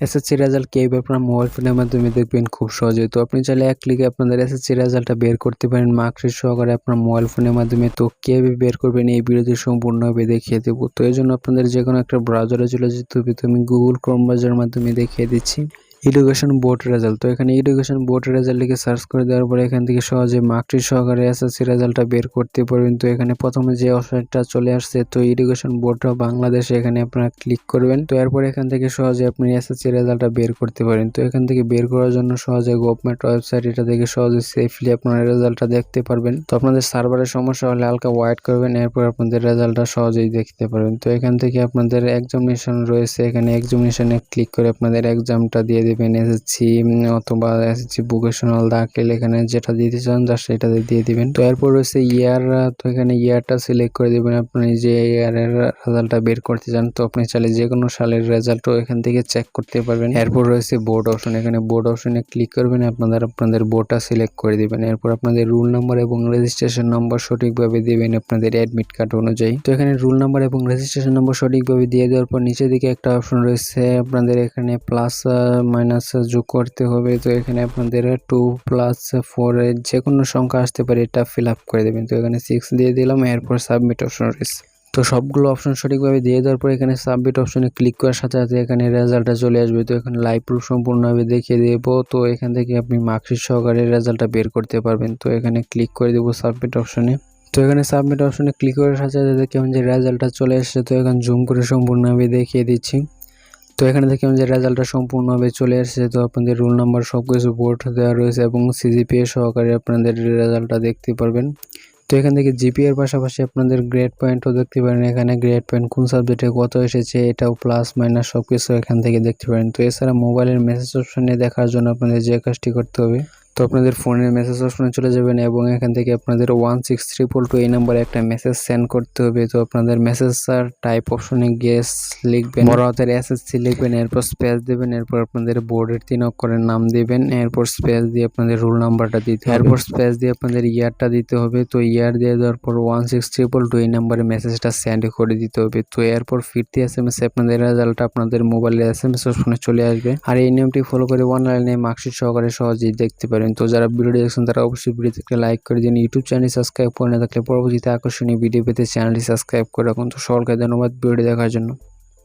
SSC result কীভাবে আপনার mobile ফোনের মাধ্যমে দেখবেন খুব সহজে তো আপনি চাইলে এক ক্লিকে আপনাদের এসএসসি রেজাল্টটা বের করতে পারেন। মার্কশিট সহকারে আপনার মোবাইল ফোনের মাধ্যমে তো কীভাবে বের করবেন এই ভিডিওতে সম্পূর্ণভাবে দেখিয়ে দেবো। তো এই জন্য আপনাদের যে কোনো একটা ব্রাউজারে চলে যেতে হবে। তো আমি গুগল ক্রোম ব্রাউজারের মাধ্যমে দেখিয়ে দিচ্ছি। এডুকেশন বোর্ড রেজাল্ট তো এখানে এডুকেশন বোর্ড রেজাল্ট লিখে সার্চ করে দেওয়ার পরে এখান থেকে সহজে মার্কশিট সহকারে এসএসসি রেজাল্টটা বের করতে পারবেন। তো এখানে প্রথমে যে অপশনটা চলে আসছে, তো এডুকেশন বোর্ড বাংলাদেশে এখানে আপনারা ক্লিক করবেন। তো এরপর এখান থেকে সহজে আপনি এসএসসি রেজাল্টটা বের করতে পারেন। তো এখান থেকে বের করার জন্য সহজে গভর্নমেন্ট ওয়েবসাইট এটা থেকে সহজে সেফলি আপনারা রেজাল্টটা দেখতে পারবেন। তো আপনাদের সার্ভারের সমস্যা হলে হালকা ওয়াইট করবেন, এরপর আপনাদের রেজাল্টটা সহজেই দেখতে পারবেন। তো এখান থেকে আপনাদের এক্সামিনেশন রয়েছে, এখানে এক্সামিনেশনে ক্লিক করে আপনাদের এক্সামটা দিয়ে দেবেন এসএসসি অথবা এসএসসি ভোকেশনাল দাখিল এখানে যেটা দিতে চান জাস্ট সেটা দিয়ে দিবেন। তো এরপর রয়েছে ইয়ার তো এখানে ইয়ারটা সিলেক্ট করে দেবেন আপনি যে ইয়ারের রেজাল্টটা বের করতে চান। তো আপনি চাইলে যে কোনো সালের রেজাল্টও এখান থেকে চেক করতে পারবেন। এরপর রয়েছে বোর্ড অপশন এখানে বোর্ড অপশনে ক্লিক করবেন, আপনাদের আপনাদের বোর্ডটা সিলেক্ট করে দিবেন। এরপর আপনাদের রুল নাম্বার এবং রেজিস্ট্রেশন নম্বর সঠিকভাবে দিবেন আপনাদের অ্যাডমিট কার্ড অনুযায়ী। তো এখানে রুল নাম্বার এবং রেজিস্ট্রেশন নম্বর সঠিকভাবে দিয়ে দেওয়ার পর নিচের দিকে একটা অপশন রয়েছে, আপনাদের এখানে প্লাস মাইনাস যোগ করতে হবে। তো এখানে আপনাদের টু প্লাস ফোর যে কোনো সংখ্যা আসতে পারে, এটা ফিল আপ করে দেবেন। তো এখানে সিক্স দিয়ে দিলাম, এরপর সাবমিট অপশন রয়েছে। তো সবগুলো অপশন সঠিকভাবে দিয়ে দেওয়ার পর এখানে সাবমিট অপশনে ক্লিক করার সাথে সাথে এখানে রেজাল্টটা চলে আসবে। তো এখানে লাইভ প্রুফ সম্পূর্ণভাবে দেখিয়ে দেবো। তো এখান থেকে আপনি মার্কশিট সহকারে রেজাল্টটা বের করতে পারবেন। তো এখানে ক্লিক করে দেবো সাবমিট অপশনে তো এখানে সাবমিট অপশনে ক্লিক করার সাথে সাথে কেমন যে রেজাল্টটা চলে এসেছে, তো এখানে জুম করে সম্পূর্ণভাবে দেখিয়ে দিচ্ছি। তো এখানে দেখি যে রেজাল্টটা সম্পূর্ণভাবে চলে এসেছে তো আপনাদের রোল নাম্বার সব কিছু বোর্ড দেওয়া রয়েছে এবং সিজিপিএ সহকারে আপনাদের রেজাল্টটা দেখতে পারবেন। তো এখান থেকে জিপিএর পাশাপাশি আপনাদের গ্রেড পয়েন্টও দেখতে পারেন। এখানে গ্রেড পয়েন্ট কোন সাবজেক্টে কত এসেছে, এটাও প্লাস মাইনাস সব কিছু এখান থেকে দেখতে পারেন। তো এছাড়া মোবাইলের মেসেজ অপশানে দেখার জন্য আপনাদের যে কাজটি করতে হবে তো আপনাদের ফোনের মেসেজ অপশনে চলে যাবেন এবং এখান থেকে আপনাদের ওয়ান সিক্স ট্রিপল টু এই নাম্বারে একটা মেসেজ সেন্ড করতে হবে। তো আপনাদের মেসেজ আর টাইপ অপশনে গেস লিখবেন বড় হাতের এসএসসি লিখবেন, এরপর স্পেস দেবেন, এরপর আপনাদের বোর্ডের তিন অক্ষরের নাম দেবেন, এরপর স্পেস দিয়ে আপনাদের রোল নাম্বারটা দিতে হবে। এরপর স্পেস দিয়ে আপনাদের ইয়ারটা দিতে হবে। তো ইয়ার দিয়ে দেওয়ার পর ওয়ান সিক্স ট্রিপল টু এই নাম্বারে মেসেজটা সেন্ড করে দিতে হবে। তো এরপর ফিরতি এস এম এস আপনাদের রেজাল্টটা আপনাদের মোবাইলের এস এম এস অপশনে চলে আসবে। আর এই নিয়মটি ফলো করে অনলাইনে মার্কশিট সহকারে সহজেই দেখতে পারেন। তো যারা ভিডিওটি দেখছেন, তারা অবশ্যই ভিডিওটিকে লাইক করে দিন। ইউটিউব চ্যানেল সাবস্ক্রাইব করে না থাকলে পরবর্তীতে আকর্ষণীয় ভিডিও পেতে চ্যানেলটি সাবস্ক্রাইব করে রাখুন। তো সকলকে ধন্যবাদ ভিডিও দেখার জন্য।